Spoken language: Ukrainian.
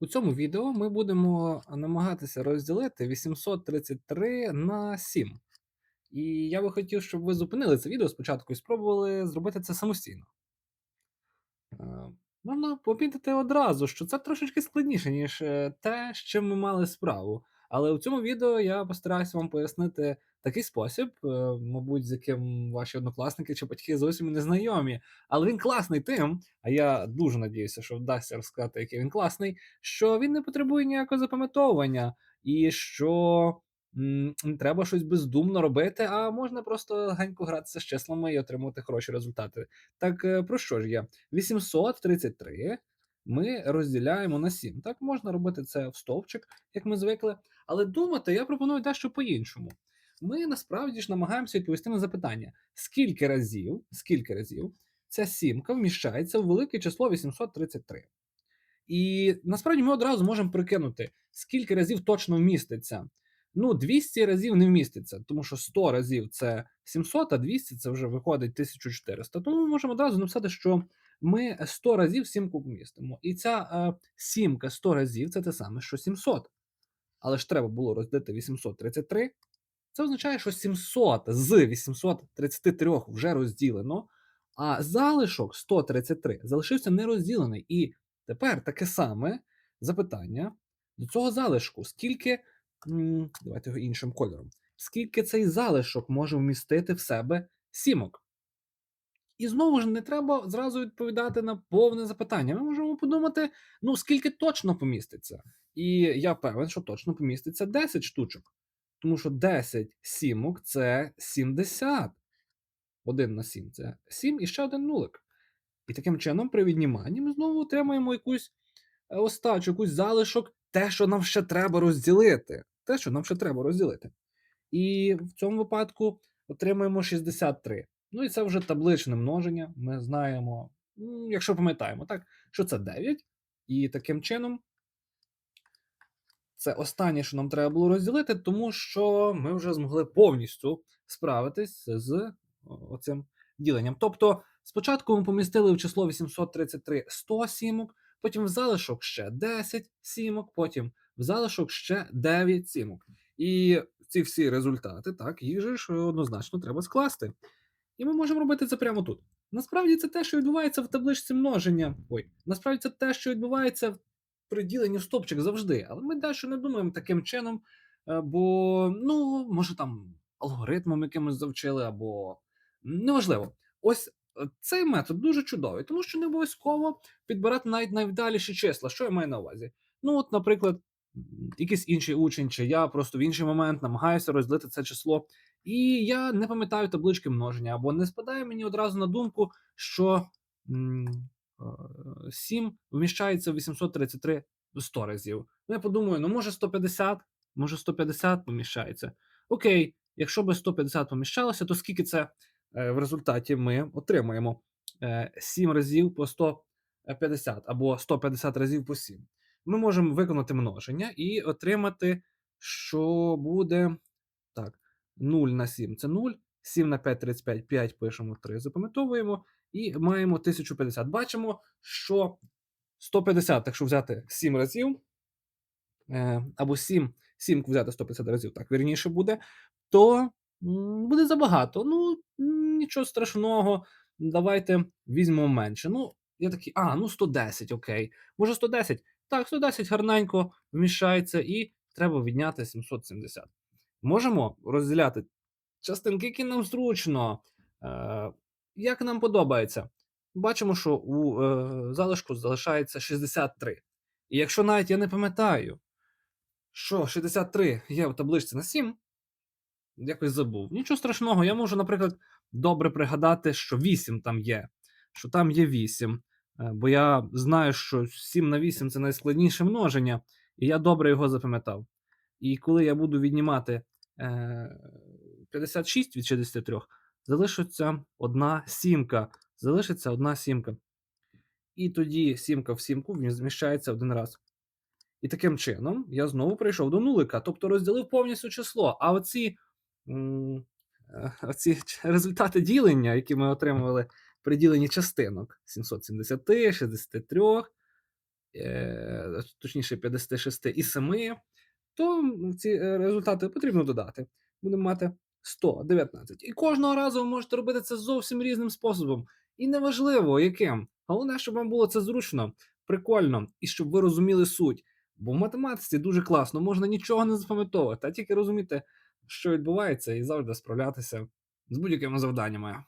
У цьому відео ми будемо намагатися розділити 833 на 7. І я би хотів, щоб ви зупинили це відео спочатку і спробували зробити це самостійно. Е, Можна помітити одразу, що це трошечки складніше, ніж е, те, з чим ми мали справу. Але у цьому відео я постараюся вам пояснити такий спосіб, е, мабуть, з яким ваші однокласники чи батьки зовсім не знайомі. Але він класний тим, а я дуже надіюся, що вдасться розказати, який він класний, що він не потребує ніякого запам'ятовування, і що не треба щось бездумно робити, а можна просто легенько гратися з числами і отримувати хороші результати. Так е, про що ж я? 833 ми розділяємо на 7. Так, можна робити це в стовпчик, як ми звикли. Але думати я пропоную дещо по-іншому. Ми насправді ж намагаємося відповісти на запитання: скільки разів, скільки разів ця сімка вміщається в велике число 833. І насправді ми одразу можемо прикинути, скільки разів точно вміститься. Ну, 200 разів не вміститься, тому що 100 разів це 700, а 200 це вже виходить 1400. Тому ми можемо одразу написати, що ми 100 разів сімку вмістимо. І ця е, сімка 100 разів це те саме, що 700. Але ж треба було роздати 833. Це означає, що 700 з 833 вже розділено, а залишок 133 залишився нерозділений. І тепер таке саме запитання до цього залишку. Скільки, давайте його іншим кольором, скільки цей залишок може вмістити в себе сімок? І знову ж не треба зразу відповідати на повне запитання. Ми можемо подумати, ну скільки точно поміститься. І я певен, що точно поміститься 10 штучок. Тому що 10 сімок це 70. 1 на 7 це 7 і ще один нулик. І таким чином, при відніманні ми знову отримаємо якусь е, остачу, якусь залишок, те, що нам ще треба розділити. Те, що нам ще треба розділити. І в цьому випадку отримаємо 63. Ну і це вже табличне множення. Ми знаємо, якщо пам'ятаємо, так, що це 9. І таким чином це останнє, що нам треба було розділити, тому що ми вже змогли повністю справитись з оцим діленням. Тобто, спочатку ми помістили в число 833 100 сімок, потім в залишок ще 10 сімок, потім в залишок ще 9 сімок. І ці всі результати, так, їх же ж однозначно треба скласти. І ми можемо робити це прямо тут. Насправді це те, що відбувається в табличці множення. Ой, насправді це те, що відбувається в при діленні в стопчик завжди. Але ми дещо не думаємо таким чином, е, бо, ну, може, там алгоритмом якимось завчили, або неважливо. Ось е, цей метод дуже чудовий, тому що не обов'язково підбирати навіть найвдаліші числа. Що я маю на увазі? Ну, от, наприклад, якийсь інший учень, чи я просто в інший момент намагаюся розділити це число, і я не пам'ятаю таблички множення, або не спадає мені одразу на думку, що. М, е, 7 вміщається в 833 100 разів. Ну, я подумаю, ну може 150, може 150 поміщається. Окей, якщо би 150 поміщалося, то скільки це е, в результаті ми отримаємо? Е, 7 разів по 150 або 150 разів по 7. Ми можемо виконати множення і отримати, що буде так, 0 на 7 це 0, 7 на 5 35, 5 пишемо 3, запам'ятовуємо, і маємо 1050. Бачимо, що 150, якщо взяти 7 разів, е, або 7, 7 взяти 150 разів, так вірніше буде, то буде забагато. Ну, нічого страшного, давайте візьмемо менше. Ну, я такий, а, ну 110, окей. Може 110? Так, 110 гарненько вміщається, і треба відняти 770. Можемо розділяти частинки, які нам зручно, е, як нам подобається. Бачимо, що у е, залишку залишається 63. І якщо навіть я не пам'ятаю, що 63 є в табличці на 7, якось забув. Нічого страшного, я можу, наприклад, добре пригадати, що 8 там є, що там є 8. Е, Бо я знаю, що 7 на 8 це найскладніше множення, і я добре його запам'ятав. І коли я буду віднімати е, 56 від 63, залишиться одна сімка. Залишиться одна сімка. І тоді сімка в сімку зміщається один раз. І таким чином я знову прийшов до нулика, тобто розділив повністю число. А оці, е, оці результати ділення, які ми отримували при діленні частинок 770, 63, е, точніше 56 і 7, то ці е, результати потрібно додати. Будемо мати 119. І кожного разу ви можете робити це зовсім різним способом. І неважливо, яким. Головне, щоб вам було це зручно, прикольно, і щоб ви розуміли суть. Бо в математиці дуже класно, можна нічого не запам'ятовувати, а тільки розуміти, що відбувається, і завжди справлятися з будь-якими завданнями.